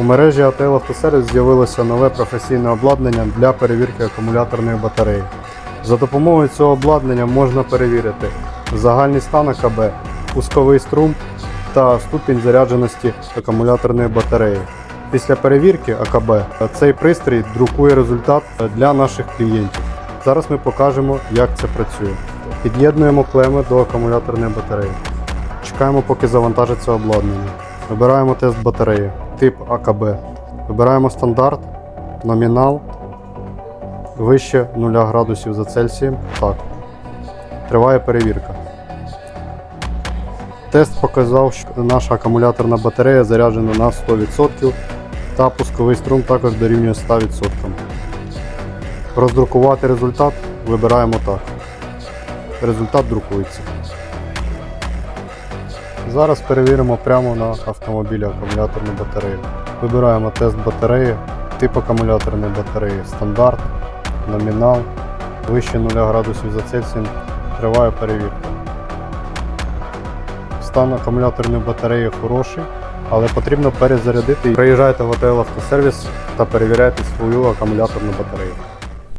У мережі АТЛ Автосервіс з'явилося нове професійне обладнання для перевірки акумуляторної батареї. За допомогою цього обладнання можна перевірити загальний стан АКБ, пусковий струм та ступінь зарядженості акумуляторної батареї. Після перевірки АКБ цей пристрій друкує результат для наших клієнтів. Зараз ми покажемо, як це працює. Під'єднуємо клеми до акумуляторної батареї. Чекаємо, поки завантажиться обладнання. Вибираємо тест батареї, тип АКБ. Вибираємо стандарт, номінал, вище 0 градусів за Цельсієм. Так. Триває перевірка. Тест показав, що наша акумуляторна батарея заряджена на 100% та пусковий струм також дорівнює 100%. Роздрукувати результат вибираємо так. Результат друкується. Зараз перевіримо прямо на автомобілі акумуляторну батарею. Вибираємо тест батареї, тип акумуляторної батареї, стандарт, номінал, вище 0 градусів за Цельсієм, триває перевірка. Стан акумуляторної батареї хороший, але потрібно перезарядити. Приїжджайте в АТЛ автосервіс та перевіряйте свою акумуляторну батарею.